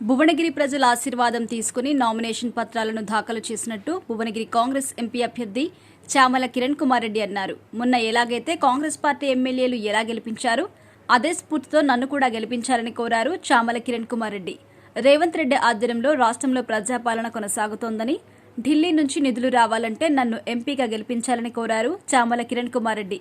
భువనగిరి ప్రజల ఆశీర్వాదం తీసుకుని నామినేషన్ పత్రాలను దాఖలు చేసినట్టు భువనగిరి కాంగ్రెస్ ఎంపీ అభ్యర్థి చామల కిరణ్ కుమార్ రెడ్డి అన్నారు. మొన్న ఎలాగైతే కాంగ్రెస్ పార్టీ ఎమ్మెల్యేలు ఎలా గెలిపించారు అదే స్ఫూర్తితో నన్ను కూడా గెలిపించాలని కోరారు చామల కిరణ్ కుమార్ రెడ్డి. రేవంత్ రెడ్డి ఆధ్వర్యంలో రాష్ట్రంలో ప్రజాపాలన కొనసాగుతోందని ఢిల్లీ నుంచి నిధులు రావాలంటే నన్ను ఎంపీగా గెలిపించాలని కోరారు చామల కిరణ్ కుమార్ రెడ్డి.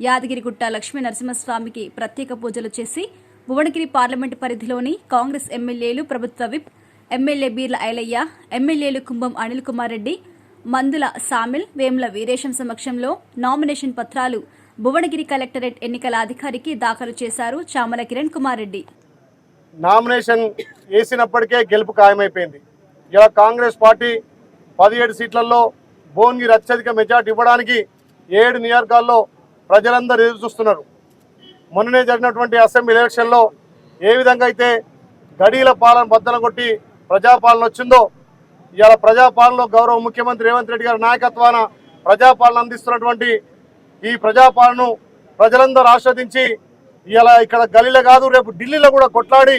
యాదగిరిగుట్ట లక్ష్మీ నరసింహస్వామికి ప్రత్యేక పూజలు చేసి భువనగిరి పార్లమెంటు పరిధిలోని కాంగ్రెస్ ఎమ్మెల్యేలు ప్రభుత్వ విప్ ఎమ్మెల్యే బీర్ల ఐలయ్య ఎమ్మెల్యేలు కుంభం అనిల్ కుమార్ రెడ్డి మందుల సామిల్ వేముల వీరేశం సమక్షంలో నామినేషన్ పత్రాలు భువనగిరి కలెక్టరేట్ ఎన్నికల అధికారికి దాఖలు చేశారు చామల కిరణ్ కుమార్ రెడ్డి. నామినేషన్ వేసినప్పటికే గెలుపు ఖాయమైపోయింది. ఇలా కాంగ్రెస్ పార్టీ పదిహేడు సీట్లలో భువనగిరి అత్యధిక మెజార్టీ ఇవ్వడానికి ఏడు నియోజకాల్లో ప్రజలందరూ ఎదురు చూస్తున్నారు మొన్ననే జరిగినటువంటి అసెంబ్లీ ఎలక్షన్లో ఏ విధంగా అయితే గడీల పాలన బద్దలు కొట్టి ప్రజాపాలన వచ్చిందో ఇవాళ ప్రజాపాలనలో గౌరవ ముఖ్యమంత్రి రేవంత్ రెడ్డి గారి నాయకత్వాన ప్రజాపాలన అందిస్తున్నటువంటి ఈ ప్రజాపాలనను ప్రజలందరూ ఆస్వాదించి ఇలా ఇక్కడ గలీలో కాదు రేపు ఢిల్లీలో కూడా కొట్లాడి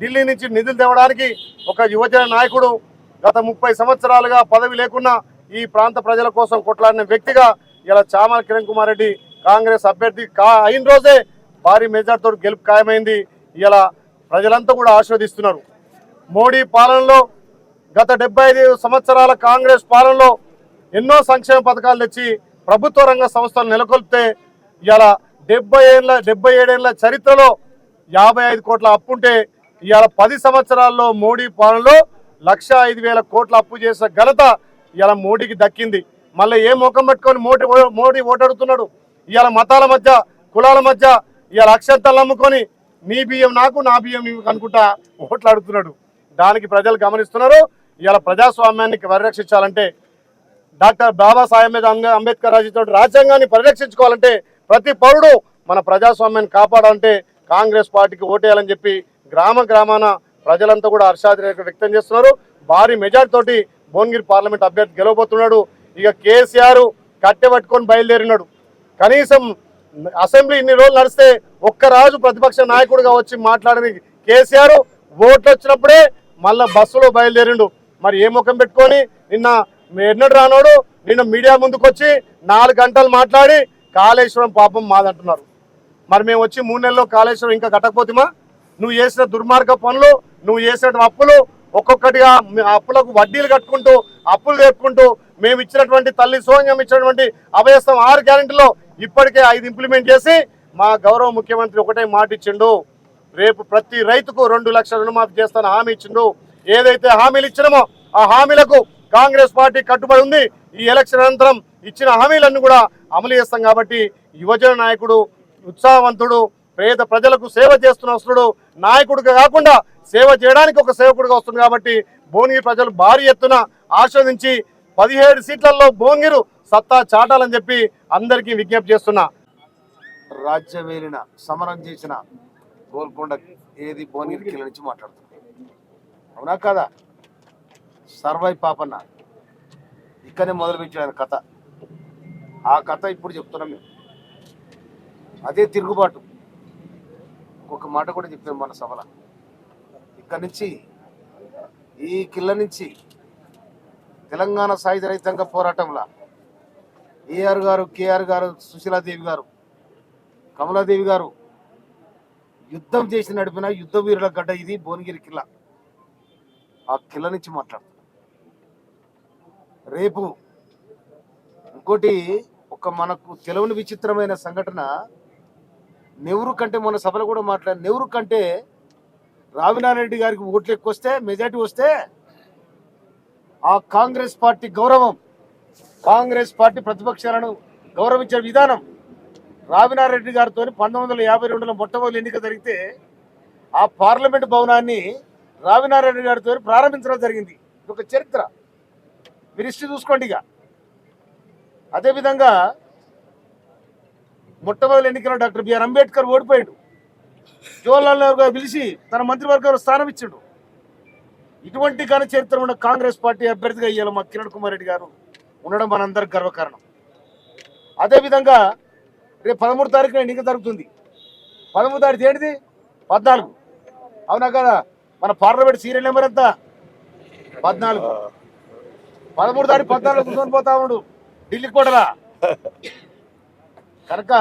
ఢిల్లీ నుంచి నిధులు తేవడానికి ఒక యువజన నాయకుడు గత ముప్పై సంవత్సరాలుగా పదవి లేకున్నా ఈ ప్రాంత ప్రజల కోసం కొట్లాడిన వ్యక్తిగా ఇలా చామల కిరణ్ కుమార్ రెడ్డి కాంగ్రెస్ అభ్యర్థి కా అయిన రోజే భారీ మెజార్టీతో గెలుపు ఖాయమైంది. ఇలా ప్రజలంతా కూడా ఆస్వాదిస్తున్నారు మోడీ పాలనలో గత డెబ్బై ఐదు సంవత్సరాల కాంగ్రెస్ పాలనలో ఎన్నో సంక్షేమ పథకాలు తెచ్చి ప్రభుత్వ రంగ సంస్థలు నెలకొల్పితే ఇలా డెబ్బై ఏళ్ళ డెబ్బై ఏడేళ్ళ చరిత్రలో యాభై ఐదు కోట్ల అప్పు ఉంటే ఇవాళ పది సంవత్సరాల్లో మోడీ పాలనలో లక్ష ఐదు వేల కోట్ల అప్పు చేసిన ఘనత ఇవాళ మోడీకి దక్కింది. మళ్ళీ ఏ ముఖం పెట్టుకొని మోడీ మోడీ ఓటాడుతున్నాడు? ఇవాళ మతాల మధ్య కులాల మధ్య ఇవాళ అక్షంతలు నమ్ముకొని నీ బియ్యం నాకు నా బియ్యం నీకు అనుకుంటా ఓట్లు అడుగుతున్నాడు దానికి ప్రజలు గమనిస్తున్నారు. ఇవాళ ప్రజాస్వామ్యాన్ని పరిరక్షించాలంటే డాక్టర్ బాబాసాహెబ్ అంబే- అంబేద్కర్ రచించిన రాజ్యాంగాన్ని పరిరక్షించుకోవాలంటే ప్రతి పౌరుడు మన ప్రజాస్వామ్యాన్ని కాపాడాలంటే కాంగ్రెస్ పార్టీకి ఓటేయాలని చెప్పి గ్రామ గ్రామాన ప్రజలంతా కూడా హర్షాతిరేక వ్యక్తం చేస్తున్నారు. భారీ మెజార్టీ తోటి భువనగిరి పార్లమెంట్ అభ్యర్థి గెలవబోతున్నాడు. ఇక కేసీఆర్ కట్టె పట్టుకొని బయలుదేరినాడు. కనీసం అసెంబ్లీ ఇన్ని రోజులు నడిస్తే ఒక్క రాజు ప్రతిపక్ష నాయకుడిగా వచ్చి మాట్లాడని కేసీఆర్ ఓట్లు వచ్చినప్పుడే మళ్ళా బస్సులో బయలుదేరిండు. మరి ఏ ముఖం పెట్టుకొని నిన్న ఎన్నడు రానోడు నిన్న మీడియా ముందుకొచ్చి నాలుగు గంటలు మాట్లాడి కాళేశ్వరం పాపం మాదంటున్నారు. మరి మేము వచ్చి మూడు నెలల్లో కాళేశ్వరం ఇంకా కట్టకపోతేమా? నువ్వు చేసిన దుర్మార్గ పనులు నువ్వు చేసిన అప్పులు ఒక్కొక్కటిగా అప్పులకు వడ్డీలు కట్టుకుంటూ అప్పులు తెప్పుకుంటూ మేము ఇచ్చినటువంటి తల్లి సోనియం ఇచ్చినటువంటి అభయస్థం ఆరు గ్యారెంటీలో ఇప్పటికే ఐదు ఇంప్లిమెంట్ చేసి మా గౌరవ ముఖ్యమంత్రి ఒకటే మాట ఇచ్చిండు. రేపు ప్రతి రైతుకు రెండు లక్షల రుణమాఫీ చేస్తాను హామీ ఇచ్చిండు. ఏదైతే హామీలు ఇచ్చినామో ఆ హామీలకు కాంగ్రెస్ పార్టీ కట్టుబడి ఉంది. ఈ ఎలక్షన్ అనంతరం ఇచ్చిన హామీలన్నీ కూడా అమలు చేస్తాం కాబట్టి యువజన నాయకుడు ఉత్సాహవంతుడు పేద ప్రజలకు సేవ చేస్తున్న వస్తుడు నాయకుడిగా కాకుండా సేవ చేయడానికి ఒక సేవకుడిగా వస్తుంది కాబట్టి భువనగిరి ప్రజలు భారీ ఎత్తున ఆస్వాదించి పదిహేడు సీట్లలో భువనగిరు సత్తా చాటాలని చెప్పి అందరికీ విజ్ఞప్తి చేస్తున్నా. రాజ్యమేలిన సమరం చేసిన గోల్కొండ ఏది భువనగిరి కిల్ల నుంచి మాట్లాడుతున్నాం. అవునా కాదా? సర్వై పాపన్న. ఇక్కడనే మొదలుపెట్టిన ఆయన కథ. ఆ కథ ఇప్పుడు చెప్తున్నాం మేము. అదే తిరుగుబాటు. ఒక మాట కూడా చెప్పాము మన సభల. ఇక్కడి నుంచి ఈ కిల్ల నుంచి తెలంగాణ సాయుధ రైతాంగ పోరాటంలో ఏఆర్ గారు కేఆర్ గారు సుశీలాదేవి గారు కమలాదేవి గారు యుద్ధం చేసి నడిపిన యుద్ధ వీరుల గడ్డ ఇది భువనగిరి కిల్ల. ఆ కిల్ల నుంచి మాట్లాడుతున్నా. రేపు ఇంకోటి ఒక మనకు తెలవని విచిత్రమైన సంఘటన. నెహ్రూ కంటే మన సభలో కూడా మాట్లాడి నెహ్రూ కంటే రామినారాయణరెడ్డి గారికి ఓట్లు ఎక్కువ వస్తే మెజార్టీ వస్తే ఆ కాంగ్రెస్ పార్టీ గౌరవం కాంగ్రెస్ పార్టీ ప్రతిపక్షాలను గౌరవించే విధానం రావినారెడ్డి గారితో పంతొమ్మిది వందల యాభై రెండులో మొట్టమొదటి ఎన్నిక జరిగితే ఆ పార్లమెంట్ భవనాన్ని రావినారెడ్డి గారితో ప్రారంభించడం జరిగింది. ఇది ఒక చరిత్ర. మీరు హిస్టరీ చూసుకోండి ఇక. అదేవిధంగా మొట్టమొదటి ఎన్నికలో డాక్టర్ బిఆర్ అంబేద్కర్ ఓడిపోయాడు. జవహర్లాల్ నెహ్రూ గారు పిలిచి తన మంత్రివర్గంలో స్థానం ఇచ్చాడు. ఇటువంటి ఘన చరిత్ర ఉన్న కాంగ్రెస్ పార్టీ అభ్యర్థిగా అయ్యాలి మా కిరణ్ కుమార్ రెడ్డి గారు. ఉండడం మనందరికి గర్వకారణం. అదేవిధంగా రేపు పదమూడు తారీఖున ఎన్నిక జరుగుతుంది. పదమూడు తారీఖు ఏంటిది పద్నాలుగు. అవునా కదా? మన పార్లమెంట్ సీరియల్ నెంబర్ ఎంత? పద్నాలుగు. పదమూడు తారీఖు పద్నాలుగు కూర్చొని పోతా ఉండు. ఢిల్లీ కూడా కనుక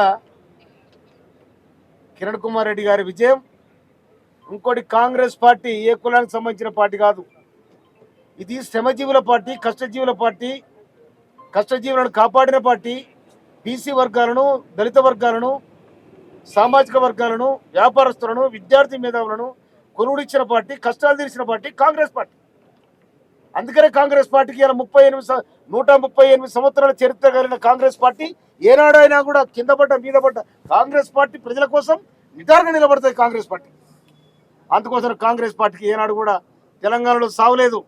కిరణ్ కుమార్ రెడ్డి గారి విజయం ఇంకోటి కాంగ్రెస్ పార్టీ ఏ కులానికి సంబంధించిన పార్టీ కాదు. ఇది శ్రమజీవుల పార్టీ కష్టజీవుల పార్టీ కష్టజీవులను కాపాడిన పార్టీ బీసీ వర్గాలను దళిత వర్గాలను సామాజిక వర్గాలను వ్యాపారస్తులను విద్యార్థి మేధావులను కొనుడిచ్చిన పార్టీ కష్టాలు తీర్చిన పార్టీ కాంగ్రెస్ పార్టీ. అందుకనే కాంగ్రెస్ పార్టీకి ఇలా ముప్పై ఎనిమిది నూట ముప్పై ఎనిమిది సంవత్సరాల చరిత్ర కలిగిన కాంగ్రెస్ పార్టీ ఏనాడైనా కూడా కింద పడ్డ మీద పడ్డ కాంగ్రెస్ పార్టీ ప్రజల కోసం నిటారుగా నిలబడుతుంది కాంగ్రెస్ పార్టీ. అందుకోసం కాంగ్రెస్ పార్టీకి ఏనాడు కూడా తెలంగాణలో సావలేదు.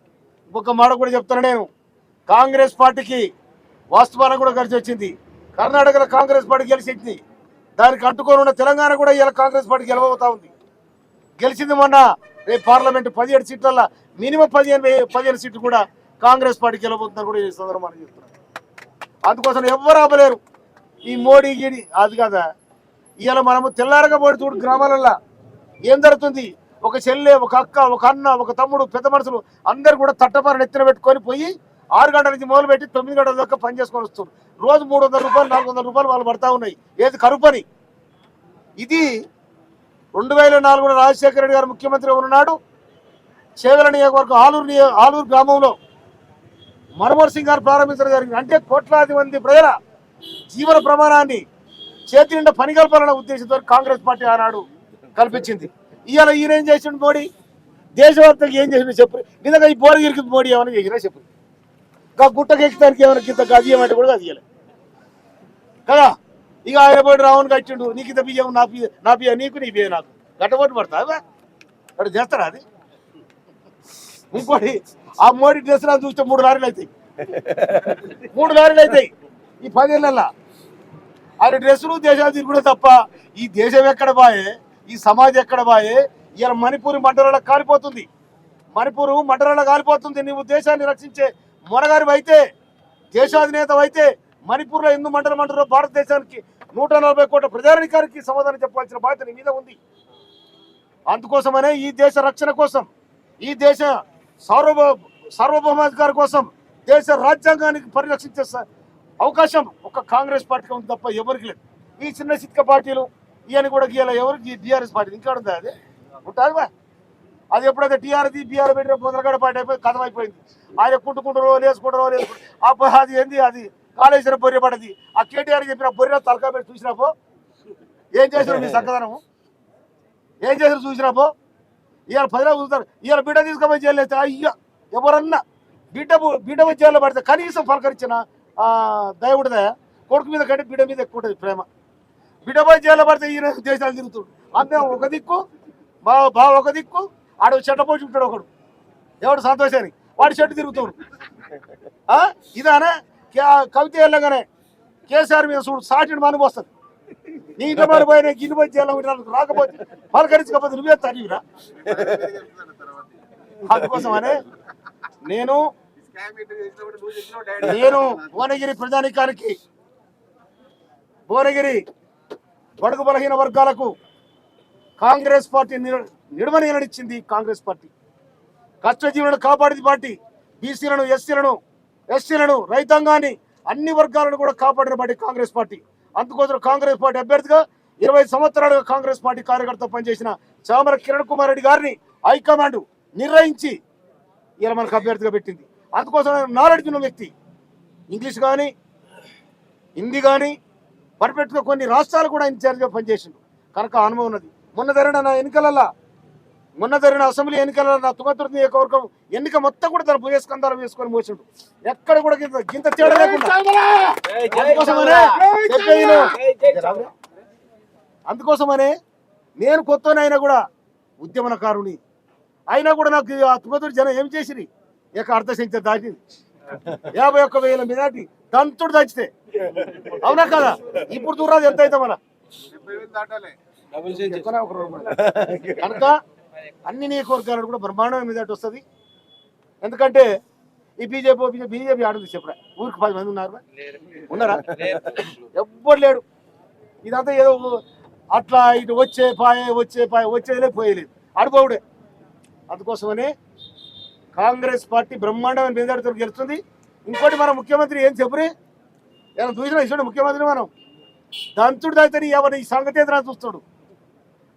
ఇంకొక మాట కూడా చెప్తాను నేను. కాంగ్రెస్ పార్టీకి వాస్తవానికి కూడా కలిసి వచ్చింది. కర్ణాటకలో కాంగ్రెస్ పార్టీ గెలిచింది. దానికి అంటుకొని ఉన్న తెలంగాణ కూడా ఇలా కాంగ్రెస్ పార్టీ గెలవబోతా ఉంది. గెలిచింది మొన్న రేపు పార్లమెంట్ పదిహేడు సీట్ల మినిమం పదిహేను పదిహేను సీట్లు కూడా కాంగ్రెస్ పార్టీ గెలవబోతుందని కూడా ఈ సందర్భాన్ని చెప్తున్నారు. అందుకోసం ఎవ్వరు ఆపలేరు. ఈ మోడీ గిడి అది కదా? ఇవాళ మనము తెల్లారగా పోయి చూడు గ్రామాలల్లో ఏం జరుగుతుంది? ఒక చెల్లె ఒక అక్క ఒక అన్న ఒక తమ్ముడు పెద్ద మనుషులు అందరు కూడా తట్టపారని నెత్తిన పెట్టుకొని పోయి ఆరు గంటల నుంచి మొదలు పెట్టి తొమ్మిది గంటల దాకా పని చేసుకొని వస్తున్నారు. రోజు మూడు వందల రూపాయలు నాలుగు వందల రూపాయలు వాళ్ళు పడతా ఉన్నాయి. ఏది కరువు పని? ఇది రెండు వేల నాలుగులో రాజశేఖర రెడ్డి గారు ముఖ్యమంత్రి ఉన్నాడు చేవెల నియోజకవర్గం ఆలూరు నియో ఆలూరు గ్రామంలో మన్మోహన్ సింగ్ గారు ప్రారంభించడం జరిగింది. అంటే కోట్లాది మంది ప్రజల జీవన ప్రమాణాన్ని చేతి నిండా పని కలపాలన్న ఉద్దేశంతో కాంగ్రెస్ పార్టీ ఆనాడు కల్పించింది. ఇవాళ ఈయన ఏం చేసిండు మోడీ? దేశవ్యాప్తంగా ఏం చేసిండు చెప్పు. నిజంగా ఈ బోరగిరికి మోడీ ఏమైనా చేసినా చెప్పు. ఇంకా గుట్టకి ఏమైనా కింద గదియమంటే కూడా గదియలే కదా? ఇక ఆయన పోయి రావణ్ కట్టిండు నీకు ఇంత బియ్యం నా బియ్య నా బియ్యం నీకు నీ బియ్యం నాకు. గట్టబోటు పడతా అక్కడ చేస్తారా అది? ఇంకోటి ఆ మోడీ డ్రెస్ నా చూస్తే మూడు లారీలు అవుతాయి మూడు లారీలు అవుతాయి ఈ పదేళ్ళ ఆయన డ్రెస్సులు దేశాలు తిరుగుడే తప్ప ఈ దేశం ఎక్కడ బాయే? ఈ సమాజం ఎక్కడ బాయే? ఇలా మణిపూర్ మండలాలకు కాలిపోతుంది. మణిపూర్ మండలాలకు కాలిపోతుంది. నువ్వు దేశాన్ని రక్షించే మొనగారి అయితే దేశాధినేత అయితే మణిపూర్లో హిందూ మండలం అంటారో భారతదేశానికి నూట నలభై కోట్ల ప్రజానికానికి సమాధానం చెప్పాల్సిన బాధ్యత నీ మీద ఉంది. అందుకోసమనే ఈ దేశ రక్షణ కోసం ఈ దేశ సార్వభౌ సార్వభౌమాధికారి కోసం దేశ రాజ్యాంగానికి పరిరక్షించే అవకాశం ఒక కాంగ్రెస్ పార్టీకి ఉంది తప్ప ఎవరికి లేదు. ఈ చిన్న చిత్క పార్టీలు ఇవన్నీ కూడా గీయాలి ఎవరికి బీఆర్ఎస్ పార్టీ. ఇంకా ఉందా అది? ఉంటుంది అది ఎప్పుడైతే టీఆర్ఎస్ బీఆర్ పెట్టిన పొందలగడ పార్టీ అయిపోయి కథం అయిపోయింది. ఆయన కుట్టుకుంటూ రోజు వేసుకుంటూ రోజు అబ్బా అది ఏంది అది? కాళేశ్వరం బొర్రె పడది. ఆ కేటీఆర్ చెప్పిన బొర్రె తలకా పెట్టి చూసినాపో ఏం చేశారు మీ చక్కదనము ఏం చేశారు చూసినాపో ఇవాళ పదిలో చూస్తారు. ఇవాళ బిడ్డ తీసుకుపోయి చేయలేదు అయ్యా ఎవరన్నా బిడ్డ బిడ్డ జైల్లో పడితే కనీసం పలకరించిన దయవుడిదే కొడుకు మీద కంటే బిడ్డ మీద ఎక్కువ ఉంటుంది ప్రేమ. బిడ్డ పోయి జైల్లో పడితే ఈయన దేశాలు తిరుగుతాడు. అంతే ఒక దిక్కు బా బా ఒక దిక్కు. ఆడు చెట్ట పోసి ఉంటాడు ఒకడు. ఎవడు సంతోషాన్ని వాడి చెట్టు తిరుగుతాడు. ఆ? ఇదానే? కే- కవిత వెళ్ళగానే కేసీఆర్ మీద చూడు సాటిని మనకు వస్తుంది. నీ ఇంట్లో మరి పోయిన గిన్నె పోయి జైల్లో రాకపోతే పలకరించకపోతే నువ్వే తరివిరా? అందుకోసమనే నేను నేను భువనగిరి ప్రజానికానికి భువనగిరి బడుగు బలహీన వర్గాలకు కాంగ్రెస్ పార్టీ నిడమని నిలనిచ్చింది కాంగ్రెస్ పార్టీ. కష్టజీవులను కాపాడింది పార్టీ. బీసీలను ఎస్సీలను ఎస్సీలను రైతాంగాన్ని అన్ని వర్గాలను కూడా కాపాడిన పార్టీ కాంగ్రెస్ పార్టీ. అందుకోసం కాంగ్రెస్ పార్టీ అభ్యర్థిగా ఇరవై సంవత్సరాలుగా కాంగ్రెస్ పార్టీ కార్యకర్త పనిచేసిన చామర కిరణ్ కుమార్ రెడ్డి గారిని హైకమాండ్ నిర్ణయించి ఇలా మనకు అభ్యర్థిగా పెట్టింది. అందుకోసం నాలెడ్జ్ ఉన్న వ్యక్తి. ఇంగ్లీష్ కానీ హిందీ కానీ పర్ఫెక్ట్గా కొన్ని రాష్ట్రాలు కూడా ఇన్ఛార్జ్గా పనిచేసిండు. కనుక అనుభవం ఉన్నది. మొన్న జరిగిన నా ఎన్నికలలో మొన్న జరిగిన అసెంబ్లీ ఎన్నికలలో నా తుంగతుర్తి నియోజకవర్గం ఎన్నిక మొత్తం కూడా తన భుజస్కంధాలు వేసుకొని మోసిండు. ఎక్కడ కూడా గింత గింత తేడా లేకుండా. అందుకోసమనే నేను కొత్తనైనా కూడా ఉద్యమనకారుని. అయినా కూడా నాకు ఆ తుంగతుర్తి జనం ఏం చేసిరి? ఇక అర్ధశంఖ్య దాటింది. యాభై ఒక్క వేల మీద దాటి దంతుడు దంచితే. అవునా కదా? ఇప్పుడు దూరాది ఎంత అయితే మన. కనుక అన్ని నియోజకవర్గాలు కూడా బ్రహ్మాండమైన మెజార్టీ వస్తుంది. ఎందుకంటే ఈ బీజేపీ బీజేపీ ఆడుంది చెప్పరా ఊరికి పది మంది ఉన్నారు ఉన్నారా? ఎవ్వడు లేడు ఇదంతా ఏదో అట్లా ఇటు వచ్చే పాయే వచ్చే పాయ వచ్చేదిలే పోయలేదు. ఆడుకోవుడే అందుకోసమనే కాంగ్రెస్ పార్టీ బ్రహ్మాండమైన మెజార్టీతో గెలుస్తుంది. ఇంకోటి మన ముఖ్యమంత్రి ఏం చెప్పురే? ఏమైనా చూసినా ఇస్తాడు ముఖ్యమంత్రి మనం. దంతుడు దాయితే ఎవరు ఈ సంగతి చూస్తాడు.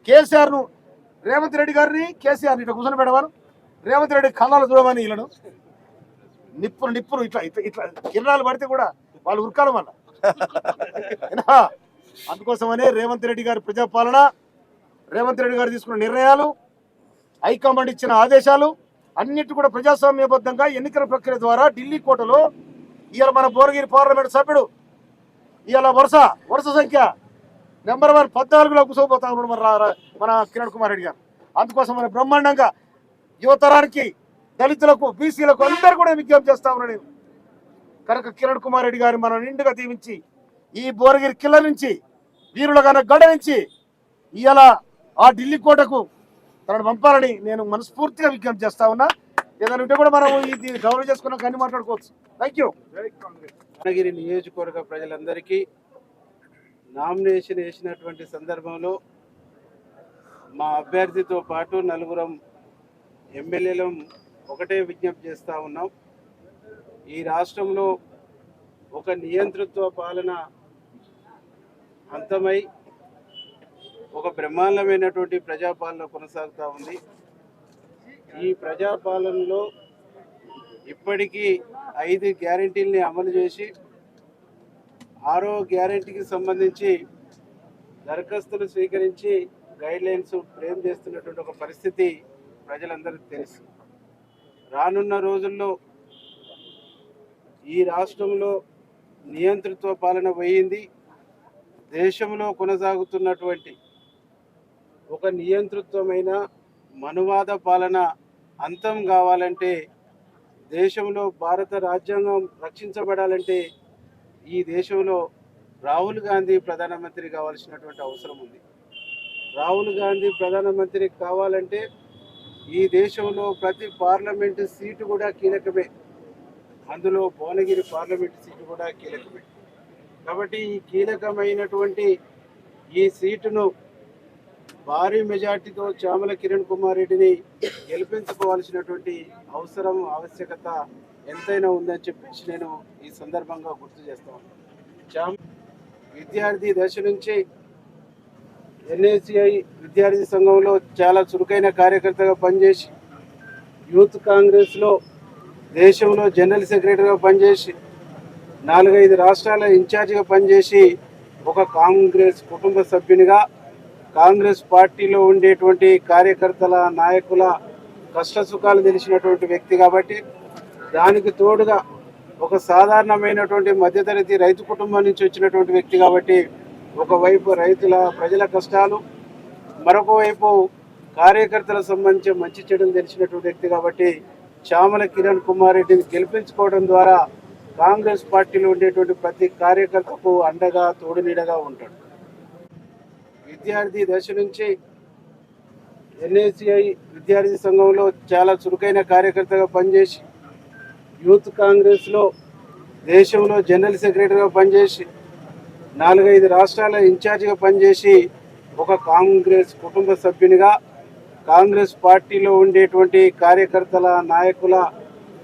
కేసీఆర్ను రేవంత్ రెడ్డి గారిని కేసీఆర్ ఇట్లా కూర్చొని పెడవారు. రేవంత్ రెడ్డి కన్నాలు చూడమని వీళ్ళను. నిప్పులు నిప్పులు ఇట్లా ఇట్లా ఇట్లా కిరణాలు పడితే కూడా వాళ్ళు ఉరకాలి మన అందుకోసమనే రేవంత్ రెడ్డి గారి ప్రజాపాలన రేవంత్ రెడ్డి గారు తీసుకున్న నిర్ణయాలు హైకమాండ్ ఇచ్చిన ఆదేశాలు అన్నిటి కూడా ప్రజాస్వామ్యబద్ధంగా ఎన్నికల ప్రక్రియ ద్వారా ఢిల్లీ కోటలో ఇవాళ మన భువనగిరి పార్లమెంట్ సభ్యుడు. ఇవాళ వరుస వరుస సంఖ్య. నెంబర్ వన్ పద్నాలుగులో కూర్చోబోతా ఉన్నాడు మన మన కిరణ్ కుమార్ రెడ్డి గారు. అందుకోసం మన బ్రహ్మాండంగా యువతరానికి దళితులకు బీసీలకు అందరూ కూడా విజ్ఞప్తి చేస్తా ఉన్నాను నేను. కనుక కిరణ్ కుమార్ రెడ్డి గారిని మనం నిండుగా దీవించి ఈ భువనగిరి కిల్ల నుంచి వీరులగాన గడ నుంచి ఇవాళ ఆ ఢిల్లీ కోటకు తనను పంపాలని నేను మనస్ఫూర్తిగా విజ్ఞప్తి చేస్తా ఉన్నా. ఏదైనా ఉంటే కూడా మనం ఇది గౌరవ చేసుకున్నాక అన్ని మాట్లాడుకోవచ్చు. థ్యాంక్ యూ నియోజకవర్గ ప్రజలందరికీ నామినేషన్ వేసినటువంటి సందర్భంలో మా అభ్యర్థితో పాటు నలుగురం ఎమ్మెల్యేలం ఒకటే విజ్ఞప్తి చేస్తూ ఉన్నాం. ఈ రాష్ట్రంలో ఒక నియంతృత్వ పాలన అంతమై ఒక బ్రహ్మాండమైనటువంటి ప్రజాపాలన కొనసాగుతూ ఉంది. ఈ ప్రజాపాలనలో ఇప్పటికీ ఐదు గ్యారెంటీల్ని అమలు చేసి ఆరో గ్యారెంటీకి సంబంధించి దరఖాస్తులు స్వీకరించి గైడ్ లైన్స్ ఫ్రేమ్ చేస్తున్నటువంటి ఒక పరిస్థితి ప్రజలందరికీ తెలుసు. రానున్న రోజుల్లో ఈ రాష్ట్రంలో నియంతృత్వ పాలన పోయింది. దేశంలో కొనసాగుతున్నటువంటి ఒక నియంతృత్వమైన మనువాద పాలన అంతం కావాలంటే దేశంలో భారత రాజ్యాంగం రక్షించబడాలంటే ఈ దేశంలో రాహుల్ గాంధీ ప్రధానమంత్రి కావాల్సినటువంటి అవసరం ఉంది. రాహుల్ గాంధీ ప్రధానమంత్రి కావాలంటే ఈ దేశంలో ప్రతి పార్లమెంటు సీటు కూడా కీలకమే. అందులో భువనగిరి పార్లమెంటు సీటు కూడా కీలకమే. కాబట్టి ఈ కీలకమైనటువంటి ఈ సీటును భారీ మెజార్టీతో చామల కిరణ్ కుమార్ రెడ్డిని గెలిపించుకోవాల్సినటువంటి అవసరం ఆవశ్యకత ఎంతైనా ఉందని చెప్పేసి నేను ఈ సందర్భంగా గుర్తు చేస్తాను చామ్ విద్యార్థి దశ నుంచి ఎన్ఏసిఐ విద్యార్థి సంఘంలో చాలా చురుకైన కార్యకర్తగా పనిచేసి యూత్ కాంగ్రెస్లో దేశంలో జనరల్ సెక్రటరీగా పనిచేసి నాలుగైదు రాష్ట్రాల ఇన్ఛార్జిగా పనిచేసి ఒక కాంగ్రెస్ కుటుంబ సభ్యునిగా కాంగ్రెస్ పార్టీలో ఉండేటువంటి కార్యకర్తల నాయకుల కష్ట సుఖాలు తెలిసినటువంటి వ్యక్తి కాబట్టి దానికి తోడుగా ఒక సాధారణమైనటువంటి మధ్యతరగతి రైతు కుటుంబం నుంచి వచ్చినటువంటి వ్యక్తి కాబట్టి ఒకవైపు రైతుల ప్రజల కష్టాలు మరొక వైపు కార్యకర్తల సంబంధించి మంచి చెడులు తెలిసినటువంటి వ్యక్తి కాబట్టి చామల కిరణ్ కుమార్ రెడ్డిని గెలిపించుకోవడం ద్వారా కాంగ్రెస్ పార్టీలో ఉండేటువంటి ప్రతి కార్యకర్తకు అండగా తోడు నీడగా ఉంటాడు. విద్యార్థి దశ నుంచి ఎన్ఏసిఐ విద్యార్థి సంఘంలో చాలా చురుకైన కార్యకర్తగా పనిచేసి యూత్ కాంగ్రెస్లో దేశంలో జనరల్ సెక్రటరీగా పనిచేసి నాలుగైదు రాష్ట్రాల ఇన్ఛార్జిగా పనిచేసి ఒక కాంగ్రెస్ కుటుంబ సభ్యునిగా కాంగ్రెస్ పార్టీలో ఉండేటువంటి కార్యకర్తల నాయకుల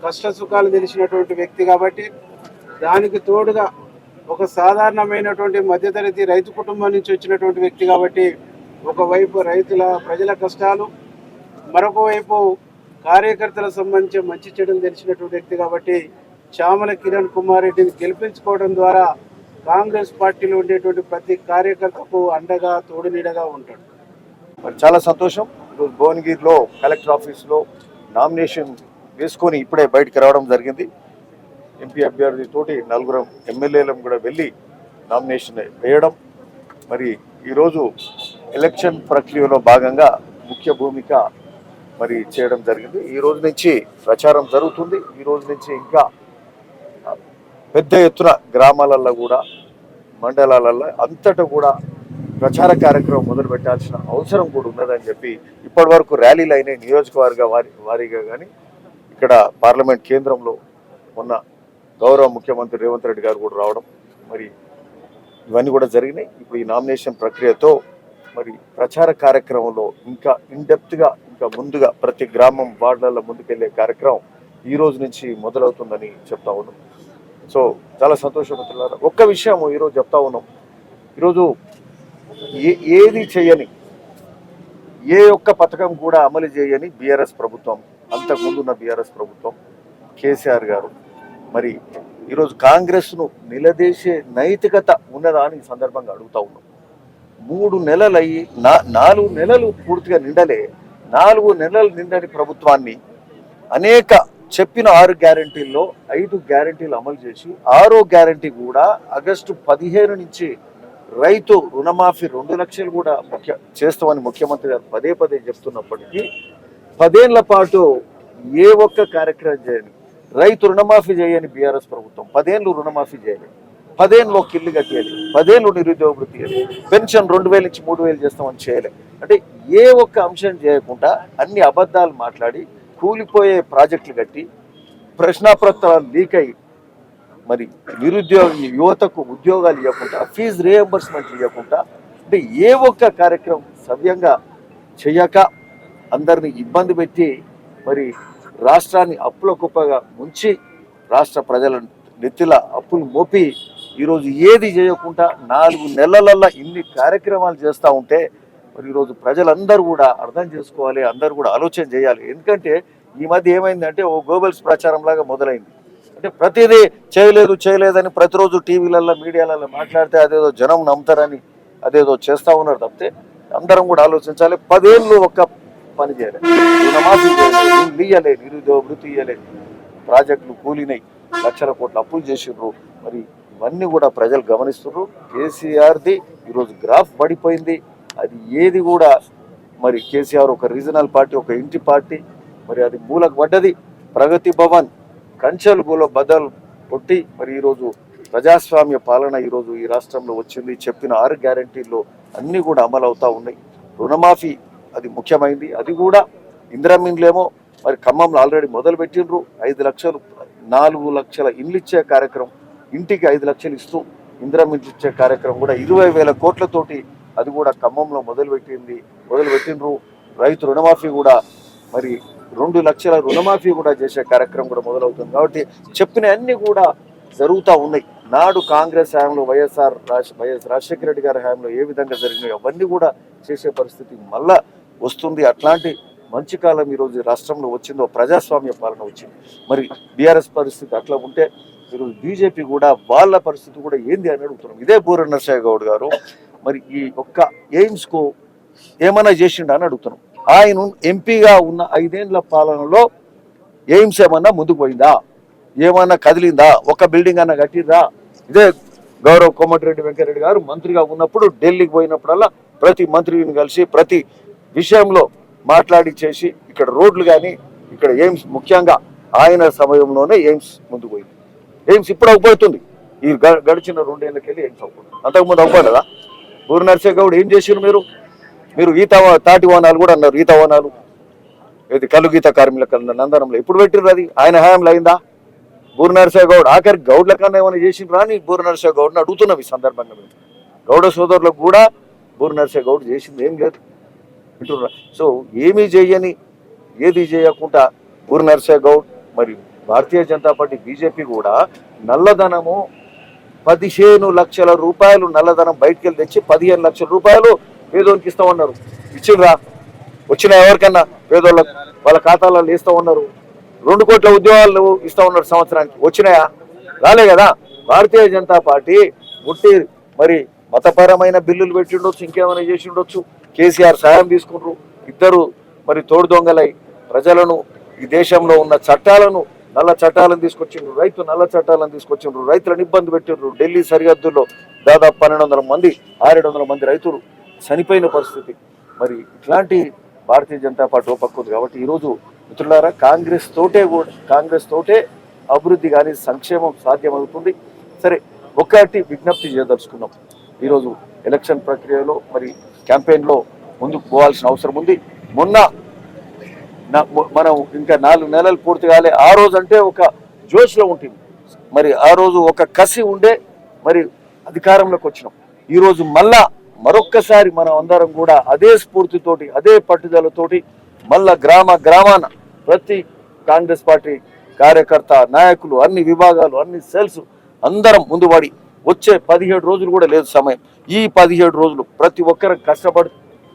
కష్ట సుఖాలు తెలిసినటువంటి వ్యక్తి కాబట్టి దానికి తోడుగా ఒక సాధారణమైనటువంటి మధ్యతరగతి రైతు కుటుంబం నుంచి వచ్చినటువంటి వ్యక్తి కాబట్టి ఒకవైపు రైతుల ప్రజల కష్టాలు మరొక కార్యకర్తలకు కార్యకర్తల సంబంధించి మంచి చెడులు తెలిసినటువంటి వ్యక్తి కాబట్టి చామల కిరణ్ కుమార్ రెడ్డిని గెలిపించుకోవడం ద్వారా కాంగ్రెస్ పార్టీలో ఉండేటువంటి ప్రతి కార్యకర్తకు అండగా తోడునీడగా ఉంటాడు. మరి చాలా సంతోషం. ఈరోజు భువనగిరిలో కలెక్టర్ ఆఫీస్లో నామినేషన్ వేసుకొని ఇప్పుడే బయటకు రావడం జరిగింది. ఎంపీ అభ్యర్థి తోటి నలుగురం ఎమ్మెల్యేలను కూడా వెళ్ళి నామినేషన్ వేయడం. మరి ఈరోజు ఎలక్షన్ ప్రక్రియలో భాగంగా ముఖ్య భూమిక మరి చేయడం జరిగింది. ఈ రోజు నుంచి ప్రచారం జరుగుతుంది. ఈ రోజు నుంచి ఇంకా పెద్ద ఎత్తున గ్రామాలలో కూడా మండలాలల్లో అంతటా కూడా ప్రచార కార్యక్రమం మొదలు పెట్టాల్సిన అవసరం కూడా ఉన్నదని చెప్పి ఇప్పటి వరకు ర్యాలీలు అయినాయి నియోజకవర్గ వారి వారీగా కానీ ఇక్కడ పార్లమెంట్ కేంద్రంలో మొన్న గౌరవ ముఖ్యమంత్రి రేవంత్ రెడ్డి గారు కూడా రావడం మరి ఇవన్నీ కూడా జరిగినాయి. ఇప్పుడు ఈ నామినేషన్ ప్రక్రియతో మరి ప్రచార కార్యక్రమంలో ఇంకా ఇన్డెప్త్గా ఇంకా ముందుగా ప్రతి గ్రామం వార్డులలో ముందుకెళ్ళే కార్యక్రమం ఈ రోజు నుంచి మొదలవుతుందని చెప్తా ఉన్నాం. సో చాలా సంతోషం మిత్రులారా. ఒక్క విషయం ఈరోజు చెప్తా ఉన్నాం. ఈరోజు ఏ ఏది చేయని ఏ ఒక్క పథకం కూడా అమలు చేయని బీఆర్ఎస్ ప్రభుత్వం అంతకుముందు ఉన్న బీఆర్ఎస్ ప్రభుత్వం కేసీఆర్ గారు. మరి ఈరోజు కాంగ్రెస్ను నిలదీసే నైతికత ఉన్నదా అని ఈ సందర్భంగా అడుగుతా ఉన్నాం. మూడు నెలలయ్యి నా నాలుగు నెలలు పూర్తిగా నిండలే. నాలుగు నెలలు నిండని ప్రభుత్వాన్ని అనేక చెప్పిన ఆరు గ్యారంటీల్లో ఐదు గ్యారంటీలు అమలు చేసి ఆరో గ్యారంటీ కూడా ఆగస్టు పదిహేను నుంచి రైతు రుణమాఫీ రెండు లక్షలు కూడా ముఖ్య చేస్తామని ముఖ్యమంత్రి గారు పదే పదే చెప్తున్నప్పటికీ పదేళ్ళ పాటు ఏ ఒక్క కార్యక్రమం చేయని రైతు రుణమాఫీ చేయని బీఆర్ఎస్ ప్రభుత్వం పదేళ్ళు రుణమాఫీ చేయలేదు. పదేళ్ళు ఒక ఇల్లు కట్టేయాలి. పదేళ్ళు నిరుద్యోగ వృత్తి పెన్షన్ రెండు వేల నుంచి మూడు వేలు చేస్తామని చేయలే. అంటే ఏ ఒక్క అంశం చేయకుండా అన్ని అబద్ధాలు మాట్లాడి కూలిపోయే ప్రాజెక్టులు కట్టి ప్రశ్నాపత్రాలు లీక్ అయ్యి మరి నిరుద్యోగ యువతకు ఉద్యోగాలు ఇవ్వకుండా ఫీజు రియంబర్స్మెంట్ ఇవ్వకుండా అంటే ఏ ఒక్క కార్యక్రమం సవ్యంగా చేయక అందరిని ఇబ్బంది పెట్టి మరి రాష్ట్రాన్ని అప్పుల కుప్పగా ముంచి రాష్ట్ర ప్రజల నెత్తిల అప్పులు మోపి ఈరోజు ఏది చేయకుండా నాలుగు నెలలల్లో ఇన్ని కార్యక్రమాలు చేస్తూ ఉంటే మరి ఈరోజు ప్రజలందరూ కూడా అర్థం చేసుకోవాలి అందరూ కూడా ఆలోచన చేయాలి. ఎందుకంటే ఈ మధ్య ఏమైందంటే ఓ గోబెల్స్ ప్రచారం లాగా మొదలైంది. అంటే ప్రతిదీ చేయలేదు చేయలేదని ప్రతిరోజు టీవీలలో మీడియాలలో మాట్లాడితే అదేదో జనం నమ్ముతారని అదేదో చేస్తూ ఉన్నారు తప్పితే అందరం కూడా ఆలోచించాలి. పదేళ్ళు ఒక్క పని చేయలేదు రుణమాఫీ చేయలేదు ఇయ్యలే నిరుద్యోగ వృత్తి ఇయ్యలే ప్రాజెక్టులు కూలినాయి లక్షల కోట్ల అప్పులు చేసిండ్రు మరి ఇవన్నీ కూడా ప్రజలు గమనిస్తున్నారు. కేసీఆర్ది ఈరోజు గ్రాఫ్ పడిపోయింది. అది ఏది కూడా మరి కేసీఆర్ ఒక రీజనల్ పార్టీ ఒక ఇంటి పార్టీ. మరి అది మూలకు పడ్డది. ప్రగతి భవన్ కంచెలు గూల బదలు కొట్టి మరి ఈరోజు ప్రజాస్వామ్య పాలన ఈరోజు ఈ రాష్ట్రంలో వచ్చింది. చెప్పిన ఆరు గ్యారంటీల్లో అన్నీ కూడా అమలు అవుతూ ఉన్నాయి. రుణమాఫీ అది ముఖ్యమైంది. అది కూడా ఇందిరామిన్లేమో మరి ఖమ్మంలో ఆల్రెడీ మొదలు పెట్టిండ్రు ఐదు లక్షలు నాలుగు లక్షల ఇండ్లు ఇచ్చే కార్యక్రమం ఇంటికి ఐదు లక్షలు ఇస్తూ ఇందిరామిన్లు ఇచ్చే కార్యక్రమం కూడా ఇరవై వేల కోట్లతోటి అది కూడా ఖమ్మంలో మొదలుపెట్టింది. మొదలుపెట్టినరు రైతు రుణమాఫీ కూడా మరి రెండు లక్షల రుణమాఫీ కూడా చేసే కార్యక్రమం కూడా మొదలవుతుంది. కాబట్టి చెప్పిన అన్ని కూడా జరుగుతూ ఉన్నాయి. నాడు కాంగ్రెస్ హయాంలో వైఎస్ఆర్ వైఎస్ రాజశేఖర రెడ్డి గారి హయాంలో ఏ విధంగా జరిగినాయో అవన్నీ కూడా చేసే పరిస్థితి మళ్ళా వస్తుంది. అట్లాంటి మంచి కాలం ఈరోజు రాష్ట్రంలో వచ్చిందో ప్రజాస్వామ్య పాలన వచ్చింది. మరి బీఆర్ఎస్ పరిస్థితి అట్లా ఉంటే ఈరోజు బీజేపీ కూడా వాళ్ళ పరిస్థితి కూడా ఏంది అని అడుగుతున్నాం. ఇదే బూర నరసింహ గౌడ్ గారు మరి ఈ ఒక్క ఎయిమ్స్కు ఏమైనా చేసిండా అని అడుగుతున్నాం. ఆయన ఎంపీగా ఉన్న ఐదేళ్ళ పాలనలో ఎయిమ్స్ ఏమన్నా ముందుకు పోయిందా? ఏమన్నా కదిలిందా? ఒక బిల్డింగ్ అన్న కట్టిందా ఇదే గౌరవ్ కోమటిరెడ్డి వెంకరెడ్డి గారు మంత్రిగా ఉన్నప్పుడు ఢిల్లీకి పోయినప్పుడల్లా ప్రతి మంత్రిని కలిసి ప్రతి విషయంలో మాట్లాడి చేసి ఇక్కడ రోడ్లు కానీ ఇక్కడ ఎయిమ్స్ ముఖ్యంగా ఆయన సమయంలోనే ఎయిమ్స్ ముందుకు పోయింది. ఎయిమ్స్ ఇప్పుడు అవుపోతుంది ఈ గ- గడిచిన రెండేళ్ళకెళ్ళి ఎయిమ్స్ అవుతుంది అంతకుముందు అవ్వలేదా ఊరు నర్సే గౌడ్ ఏం చేసారు మీరు? మీరు ఈత తాటి వనాలు కూడా అన్నారు ఈత వనాలు ఇది కలుగీత గీత కార్మికుల నందనంలో ఎప్పుడు పెట్టిర్రు అది? ఆయన హయాంలో అయిందా? బూరు నరసింహ గౌడ్ ఆఖరి గౌడ్ల కన్నా ఏమైనా చేసిండ్రా అని బూరు నరసింహ గౌడ్ని అడుగుతున్నాం ఈ సందర్భంగా మేము గౌడ సోదరులకు కూడా బూరు నరసింహ చేసింది ఏం లేదు. వింటుర్రా సో ఏమీ చేయని ఏది చేయకుండా బూరు నరసింహ గౌడ్ మరి భారతీయ జనతా పార్టీ బీజేపీ కూడా నల్లధనము పదిహేను లక్షల రూపాయలు నల్లధనం బయటికి వెళ్ళి తెచ్చి పదిహేను లక్షల రూపాయలు పేదోనికి ఇస్తామన్నారు. ఇచ్చిండ్రా వచ్చిన ఎవరికన్నా? పేదోళ్ళకు. వాళ్ళ ఖాతాలలో ఇస్తూ ఉన్నారు రెండు కోట్ల ఉద్యోగాలు ఇస్తా ఉన్నారు సంవత్సరానికి. వచ్చినాయా? రాలే కదా. భారతీయ జనతా పార్టీ ముట్టి మరి మతపరమైన బిల్లులు పెట్టి ఉండొచ్చు ఇంకేమైనా చేసి ఉండొచ్చు కేసీఆర్ సాయం తీసుకుంటారు ఇద్దరు మరి తోడు దొంగలై ప్రజలను ఈ దేశంలో ఉన్న చట్టాలను నల్ల చట్టాలను తీసుకొచ్చిండ్రు. రైతు నల్ల చట్టాలను తీసుకొచ్చిండ్రు. రైతులను ఇబ్బంది పెట్టిండ్రు ఢిల్లీ సరిహద్దుల్లో దాదాపు పన్నెండు వందల మంది ఆరేడు వందల మంది రైతులు చనిపోయిన పరిస్థితి. మరి ఇట్లాంటి భారతీయ జనతా పార్టీ ఓపక్కుంది కాబట్టి ఈరోజు మిత్రులారా కాంగ్రెస్ తోటే కూడా కాంగ్రెస్ తోటే అభివృద్ధి కానీ సంక్షేమం సాధ్యమవుతుంది. సరే ఒకటి విజ్ఞప్తి చేయదలుచుకున్నాం. ఈరోజు ఎలక్షన్ ప్రక్రియలో మరి క్యాంపెయిన్లో ముందుకు పోవాల్సిన అవసరం ఉంది. మొన్న మనం ఇంకా నాలుగు నెలలు పూర్తి కాలే. ఆ రోజు అంటే ఒక జోష్లో ఉంటుంది మరి ఆ రోజు ఒక కసి ఉండే మరి అధికారంలోకి వచ్చినాం. ఈరోజు మళ్ళా మరొక్కసారి మనం అందరం కూడా అదే స్ఫూర్తితోటి అదే పట్టుదలతోటి మళ్ళా గ్రామ గ్రామాన ప్రతి కాంగ్రెస్ పార్టీ కార్యకర్త నాయకులు అన్ని విభాగాలు అన్ని సెల్స్ అందరం ముందుపడి వచ్చే పదిహేడు రోజులు కూడా లేదు సమయం. ఈ పదిహేడు రోజులు ప్రతి ఒక్కరు కష్టపడి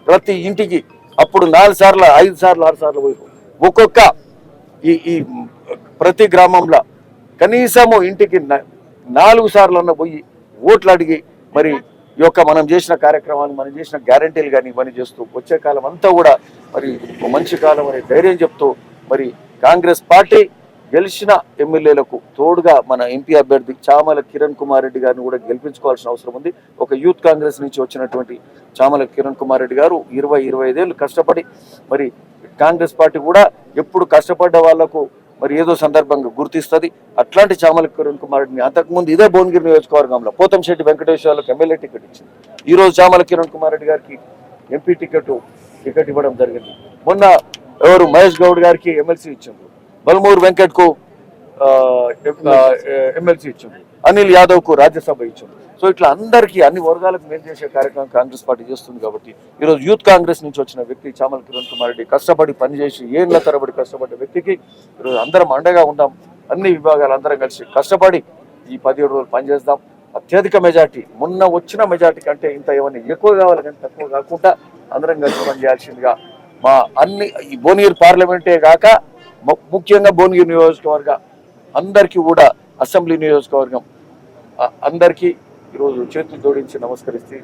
ప్రతి ఇంటికి అప్పుడు నాలుగు సార్లు ఐదు సార్లు ఆరు సార్లు పోయి ఒక్కొక్క ఈ ఈ ప్రతి గ్రామంలో కనీసము ఇంటికి నాలుగు సార్లు అన్న పోయి ఓట్లు అడిగి మరి ఈ యొక్క మనం చేసిన కార్యక్రమాలు మనం చేసిన గ్యారంటీలు కానీ ఇవన్నీ చేస్తూ వచ్చే కాలం అంతా కూడా మరి మంచి కాలం అనే ధైర్యం చెప్తూ మరి కాంగ్రెస్ పార్టీ గెలిచిన ఎమ్మెల్యేలకు తోడుగా మన ఎంపీ అభ్యర్థి చామల కిరణ్ కుమార్ రెడ్డి గారిని కూడా గెలిపించుకోవాల్సిన అవసరం ఉంది. ఒక యూత్ కాంగ్రెస్ నుంచి వచ్చినటువంటి చామల కిరణ్ కుమార్ రెడ్డి గారు ఇరవై ఇరవై ఐదేళ్ళు కష్టపడి మరి కాంగ్రెస్ పార్టీ కూడా ఎప్పుడు కష్టపడ్డ వాళ్ళకు మరి ఏదో సందర్భంగా గుర్తిస్తుంది. అట్లాంటి చామల కిరణ్ కుమార్ రెడ్డిని అంతకుముందు ఇదే భువనగిరి నియోజకవర్గంలో పోతంశెట్టి వెంకటేశ్వర్లకు ఎమ్మెల్యే టికెట్ ఇచ్చింది. ఈ రోజు చామల కిరణ్ కుమార్ రెడ్డి గారికి ఎంపీ టికెట్ టికెట్ ఇవ్వడం జరిగింది. మొన్న ఎవరు? మహేష్ గౌడ్ గారికి ఎమ్మెల్సీ ఇచ్చిండ్రు. బల్మూరు వెంకట్కు ఎమ్మెల్సీ ఇచ్చిండ్రు అనిల్ యాదవ్కు రాజ్యసభ ఇచ్చిండ్రు సో ఇట్లా అందరికీ అన్ని వర్గాలకు మేలు చేసే కార్యక్రమం కాంగ్రెస్ పార్టీ చేస్తుంది కాబట్టి ఈరోజు యూత్ కాంగ్రెస్ నుంచి వచ్చిన వ్యక్తి చామల కిరణ్ కుమార్ రెడ్డి కష్టపడి పనిచేసి ఏళ్ళ తరబడి కష్టపడ్డ వ్యక్తికి ఈరోజు అందరం అండగా ఉందాం. అన్ని విభాగాలు అందరం కలిసి కష్టపడి ఈ పదిహేడు రోజులు పనిచేద్దాం. అత్యధిక మెజార్టీ మొన్న వచ్చిన మెజార్టీ కంటే ఇంత ఏమన్నా ఎక్కువ కావాలి కానీ తక్కువ కాకుండా అందరం కలిసి పనిచేయాల్సిందిగా మా అన్ని ఈ భువనగిరి పార్లమెంటే కాక ముఖ్యంగా భువనగిరి నియోజకవర్గ అందరికీ కూడా అసెంబ్లీ నియోజకవర్గం అందరికీ ఈరోజు చేతులు జోడించి నమస్కరిస్తే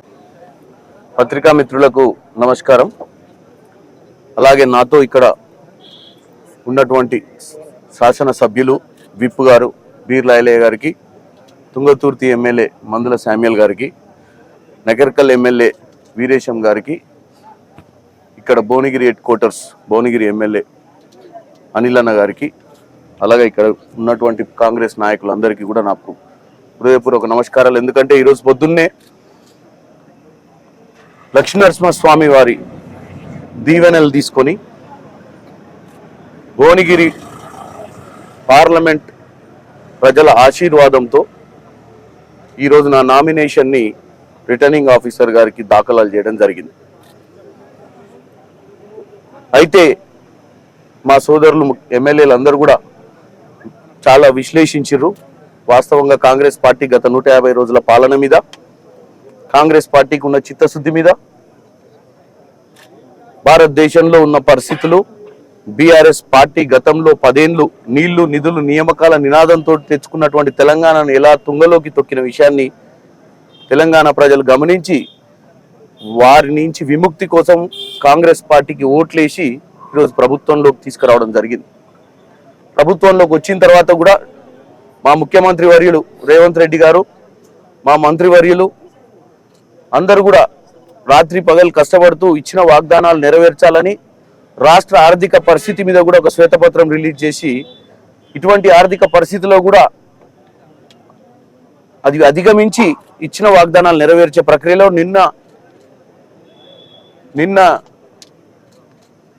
పత్రికా మిత్రులకు నమస్కారం. అలాగే నాతో ఇక్కడ ఉన్నటువంటి శాసన సభ్యులు విప్ గారు బీర్ లాయలయ్య గారికి తుంగతుర్తి ఎమ్మెల్యే మందుల శామ్యుల్ గారికి నగర్కల్ ఎమ్మెల్యే వీరేశం గారికి ఇక్కడ Bhuvanagiri headquarters Bhuvanagiri MLA Anil అన్న గారికి అలాగే ఇక్కడ ఉన్నటువంటి కాంగ్రెస్ నాయకులందరికీ కూడా నాకు హృదయపూర్వక నమస్కారాలు. ఎందుకంటే ఈరోజు పొద్దున్నే లక్ష్మీనరసింహస్వామి వారి దీవెనలు తీసుకొని భువనగిరి పార్లమెంట్ ప్రజల ఆశీర్వాదంతో ఈరోజు నా నామినేషన్ని రిటర్నింగ్ ఆఫీసర్ గారికి దాఖలాలు చేయడం జరిగింది. అయితే మా సోదరులు ఎమ్మెల్యేలు అందరూ కూడా చాలా విశ్లేషించారు వాస్తవంగా కాంగ్రెస్ పార్టీ గత నూట యాభై రోజుల పాలన మీద కాంగ్రెస్ పార్టీకి ఉన్న చిత్తశుద్ధి మీద భారతదేశంలో ఉన్న పరిస్థితులు బీఆర్ఎస్ పార్టీ గతంలో పదేండ్లు నీళ్ళు నిధులు నియామకాల నినాదంతో తెచ్చుకున్నటువంటి తెలంగాణను ఎలా తుంగలోకి తొక్కిన విషయాన్ని తెలంగాణ ప్రజలు గమనించి వారి నుంచి విముక్తి కోసం కాంగ్రెస్ పార్టీకి ఓట్లేసి ఈరోజు ప్రభుత్వంలోకి తీసుకురావడం జరిగింది. ప్రభుత్వంలోకి వచ్చిన తర్వాత కూడా మా ముఖ్యమంత్రి వర్యులు రేవంత్ రెడ్డి గారు మా మంత్రివర్యులు అందరూ కూడా రాత్రి పగలు కష్టపడుతూ ఇచ్చిన వాగ్దానాలు నెరవేర్చాలని రాష్ట్ర ఆర్థిక పరిస్థితి మీద కూడా ఒక శ్వేతపత్రం రిలీజ్ చేసి ఇటువంటి ఆర్థిక పరిస్థితిలో కూడా అది అధిగమించి ఇచ్చిన వాగ్దానాలు నెరవేర్చే ప్రక్రియలో నిన్న నిన్న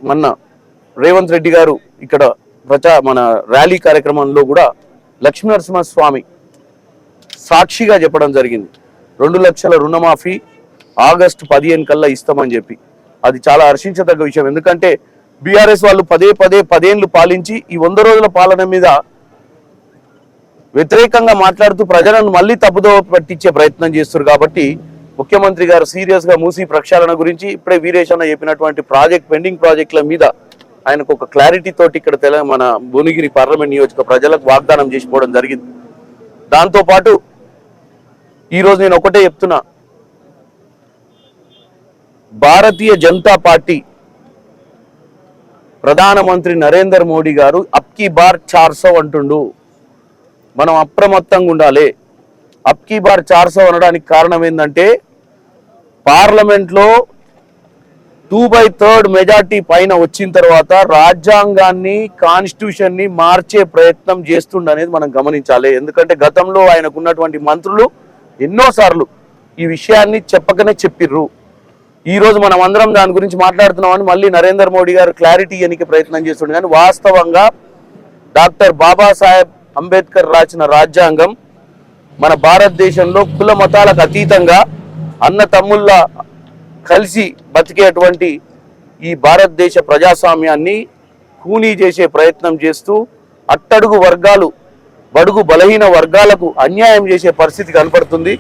మొన్న రేవంత్ రెడ్డి గారు ఇక్కడ ప్రచా మన ర్యాలీ కార్యక్రమంలో కూడా లక్ష్మీనరసింహస్వామి సాక్షిగా చెప్పడం జరిగింది. రెండు లక్షల రుణమాఫీ ఆగస్టు పదిహేను కల్లా ఇస్తామని చెప్పి. అది చాలా హర్షించదగ్గ విషయం. ఎందుకంటే బీఆర్ఎస్ వాళ్ళు పదే పదే పదేండ్లు పాలించి ఈ వంద రోజుల పాలన మీద వ్యతిరేకంగా మాట్లాడుతూ ప్రజలను మళ్ళీ తప్పుదో పట్టించే ప్రయత్నం చేస్తారు కాబట్టి ముఖ్యమంత్రి గారు సీరియస్గా మూసి ప్రక్షాళన గురించి ఇప్పుడే వీరేష్ అన్న చెప్పినటువంటి ప్రాజెక్ట్ పెండింగ్ ప్రాజెక్టుల మీద ఆయనకు ఒక క్లారిటీ తోటి ఇక్కడ తెలంగాణ మన భువనగిరి పార్లమెంట్ నియోజక ప్రజలకు వాగ్దానం చేసిపోవడం జరిగింది. దాంతో పాటు ఈరోజు నేను ఒకటే చెప్తున్నా. భారతీయ జనతా పార్టీ ప్రధానమంత్రి నరేందర్ మోడీ గారు అప్కి బార్ చార్సో అంటుండు. మనం అప్రమత్తంగా ఉండాలి. అప్కి బార్ చార్సో అనడానికి కారణం ఏంటంటే పార్లమెంట్లో టూ బై థర్డ్ మెజార్టీ పైన వచ్చిన తర్వాత రాజ్యాంగాన్ని కాన్స్టిట్యూషన్ని మార్చే ప్రయత్నం చేస్తుండనేది మనం గమనించాలి. ఎందుకంటే గతంలో ఆయనకు ఉన్నటువంటి మంత్రులు ఎన్నోసార్లు ఈ విషయాన్ని చెప్పకనే చెప్పిర్రు. ఈరోజు మనం అందరం దాని గురించి మాట్లాడుతున్నామని మళ్ళీ నరేంద్ర మోడీ గారు క్లారిటీ ఇవ్వనికి ప్రయత్నం చేస్తుండే. కానీ వాస్తవంగా డాక్టర్ బాబాసాహెబ్ అంబేద్కర్ రాసిన రాజ్యాంగం మన భారతదేశంలో కుల మతాలకు అతీతంగా అన్న తమ్ముళ్ళ కలిసి బతికేటువంటి ఈ భారతదేశ ప్రజాస్వామ్యాన్ని కూనీ చేసే ప్రయత్నం చేస్తూ అట్టడుగు వర్గాలు బడుగు బలహీన వర్గాలకు అన్యాయం చేసే పరిస్థితి కనపడుతుంది.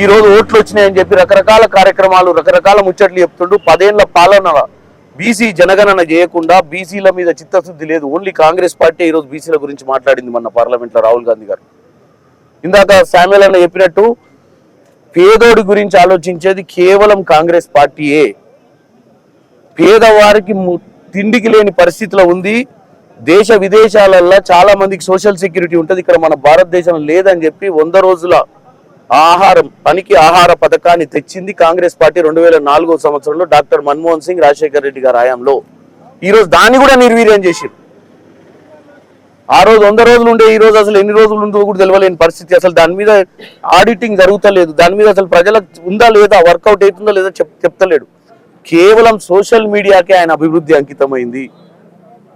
ఈరోజు ఓట్లు వచ్చినాయని చెప్పి రకరకాల కార్యక్రమాలు రకరకాల ముచ్చట్లు చెప్తుండు. పదేళ్ళ పాలన బీసీ జనగణన చేయకుండా బీసీల మీద చిత్తశుద్ధి లేదు. ఓన్లీ కాంగ్రెస్ పార్టీ ఈరోజు బీసీల గురించి మాట్లాడింది మన పార్లమెంట్లో రాహుల్ గాంధీ గారు. ఇందాక శామ్యుల్ అన్న చెప్పినట్టు పేదోడి గురించి ఆలోచించేది కేవలం కాంగ్రెస్ పార్టీయే. పేదవారికి తిండికి లేని పరిస్థితిలో ఉంది. దేశ విదేశాలల్లో చాలా మందికి సోషల్ సెక్యూరిటీ ఉంటుంది. ఇక్కడ మన భారతదేశంలో లేదని చెప్పి వంద రోజుల ఆహారం పనికి ఆహార పథకాన్ని తెచ్చింది కాంగ్రెస్ పార్టీ రెండు వేల నాలుగో సంవత్సరంలో డాక్టర్ మన్మోహన్ సింగ్ రాజశేఖర్ రెడ్డి గారి హయాంలో. ఈరోజు దాన్ని కూడా నిర్వీర్యం చేసింది. ఆ రోజు వంద రోజులు ఉండే ఈ రోజు అసలు ఎన్ని రోజులు ఉందో కూడా తెలియలేని పరిస్థితి. అసలు దాని మీద ఆడిటింగ్ జరుగుతలేదు. దాని మీద అసలు ప్రజలకు ఉందా లేదా వర్కౌట్ అవుతుందో లేదా చెప్ చెప్తలేడు. కేవలం సోషల్ మీడియాకే ఆయన అభివృద్ధి అంకితమైంది.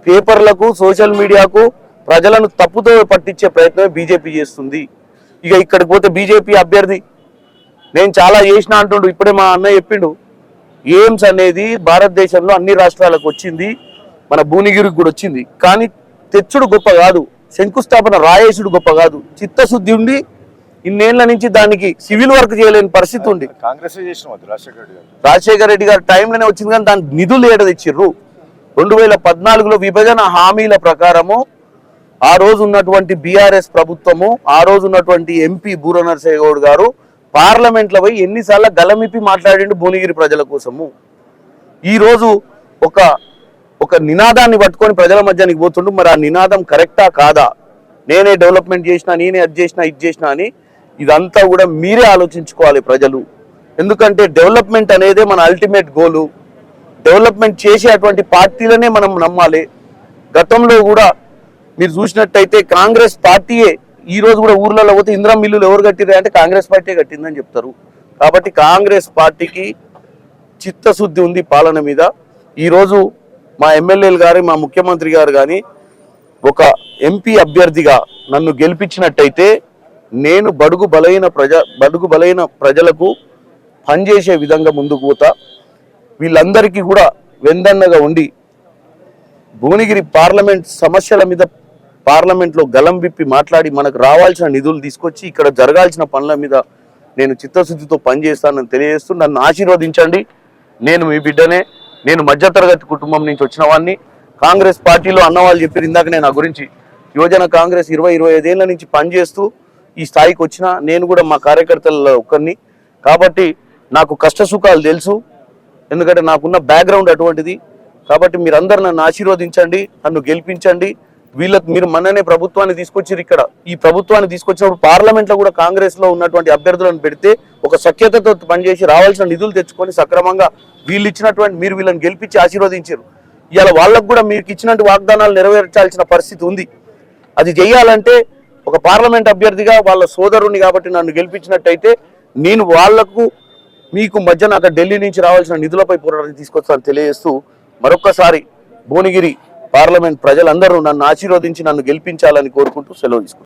పేపర్లకు సోషల్ మీడియాకు ప్రజలను తప్పుతో పట్టించే ప్రయత్నమే బీజేపీ చేస్తుంది. ఇక ఇక్కడికి పోతే బీజేపీ అభ్యర్థి. నేను చాలా చేసిన అంటుండు ఇప్పుడే మా అన్నయ్య చెప్పిండు. ఎయిమ్స్ అనేది భారతదేశంలో అన్ని రాష్ట్రాలకు వచ్చింది. మన భువనగిరికి కూడా వచ్చింది. కానీ తెచ్చుడు గొప్ప కాదు శంకుస్థాపన రాయేసుడు గొప్ప కాదు. చిత్తశుద్ధి ఉండి ఇన్నేళ్ళ నుంచి దానికి సివిల్ వర్క్ చేయలేని పరిస్థితి ఉంది. కాంగ్రెస్ రాజశేఖర రెడ్డి గారు. టైంలోనే వచ్చింది కానీ దాని నిధులు ఏడ తెచ్చిర్రు. రెండు వేల పద్నాలుగులో విభజన హామీల ప్రకారము ఆ రోజు ఉన్నటువంటి బీఆర్ఎస్ ప్రభుత్వము ఆ రోజు ఉన్నటువంటి ఎంపీ బూర నరసయ్య గౌడ్ గారు పార్లమెంట్లో పోయి ఎన్నిసార్లు గలమిప్పి మాట్లాడిండు భువనగిరి ప్రజల కోసము. ఈ రోజు ఒక ఒక నినాదాన్ని పట్టుకొని ప్రజల మధ్యానికి పోతుండు. మరి ఆ నినాదం కరెక్టా కాదా? నేనే డెవలప్మెంట్ చేసినా నేనే అది చేసినా ఇది చేసినా అని ఇదంతా కూడా మీరే ఆలోచించుకోవాలి ప్రజలు. ఎందుకంటే డెవలప్మెంట్ అనేదే మన అల్టిమేట్ గోలు. డెవలప్మెంట్ చేసేటువంటి పార్టీలనే మనం నమ్మాలి. గతంలో కూడా మీరు చూసినట్టయితే కాంగ్రెస్ పార్టీయే ఈ రోజు కూడా ఊర్లలో పోతే ఇందిరా మిల్లులు ఎవరు కట్టిరే అంటే కాంగ్రెస్ పార్టీ కట్టిందని చెప్తారు. కాబట్టి కాంగ్రెస్ పార్టీకి చిత్తశుద్ధి ఉంది పాలన మీద. ఈరోజు మా ఎమ్మెల్యేలు గారు మా ముఖ్యమంత్రి గారు కానీ ఒక ఎంపీ అభ్యర్థిగా నన్ను గెలిపించినట్టయితే నేను బడుగు బలైన ప్రజ బడుగు బలైన ప్రజలకు పనిచేసే విధంగా ముందుకు పోతా. వీళ్ళందరికీ కూడా వెందన్నగా ఉండి భువనగిరి పార్లమెంట్ సమస్యల మీద పార్లమెంట్లో గలం విప్పి మాట్లాడి మనకు రావాల్సిన నిధులు తీసుకొచ్చి ఇక్కడ జరగాల్సిన పనుల మీద నేను చిత్తశుద్ధితో పనిచేస్తానని తెలియజేస్తూ నన్ను ఆశీర్వదించండి. నేను మీ బిడ్డనే. నేను మధ్యతరగతి కుటుంబం నుంచి వచ్చిన వాడిని కాంగ్రెస్ పార్టీలో అన్నవాళ్ళు చెప్పారు నేను నా గురించి. యువజన కాంగ్రెస్ ఇరవై ఇరవై ఐదేళ్ళ నుంచి పనిచేస్తూ ఈ స్థాయికి వచ్చిన నేను కూడా మా కార్యకర్తలలో ఒకరిని కాబట్టి నాకు కష్ట సుఖాలు తెలుసు. ఎందుకంటే నాకున్న బ్యాక్గ్రౌండ్ అటువంటిది. కాబట్టి మీరందరూ నన్ను ఆశీర్వదించండి నన్ను గెలిపించండి. వీళ్ళకి మీరు మొన్ననే ప్రభుత్వాన్ని తీసుకొచ్చారు ఇక్కడ. ఈ ప్రభుత్వాన్ని తీసుకొచ్చినప్పుడు పార్లమెంట్లో కూడా కాంగ్రెస్లో ఉన్నటువంటి అభ్యర్థులను పెడితే ఒక సఖ్యతతో పనిచేసి రావాల్సిన నిధులు తెచ్చుకొని సక్రమంగా వీళ్ళు ఇచ్చినటువంటి మీరు వీళ్ళని గెలిపించి ఆశీర్వదించారు. ఇవాళ వాళ్ళకు కూడా మీకు ఇచ్చినట్టు వాగ్దానాలు నెరవేర్చాల్సిన పరిస్థితి ఉంది. అది చేయాలంటే ఒక పార్లమెంట్ అభ్యర్థిగా వాళ్ళ సోదరుని కాబట్టి నన్ను గెలిపించినట్టయితే నేను వాళ్ళకు మీకు మధ్యన అక్కడ ఢిల్లీ నుంచి రావాల్సిన నిధులపై పోరాటం తీసుకొస్తానని తెలియజేస్తూ మరొక్కసారి భువనగిరి పార్లమెంట్ ప్రజలందరూ నన్ను ఆశీర్వదించి నన్ను గెలిపించాలని కోరుకుంటూ సెలవు తీసుకుంటాను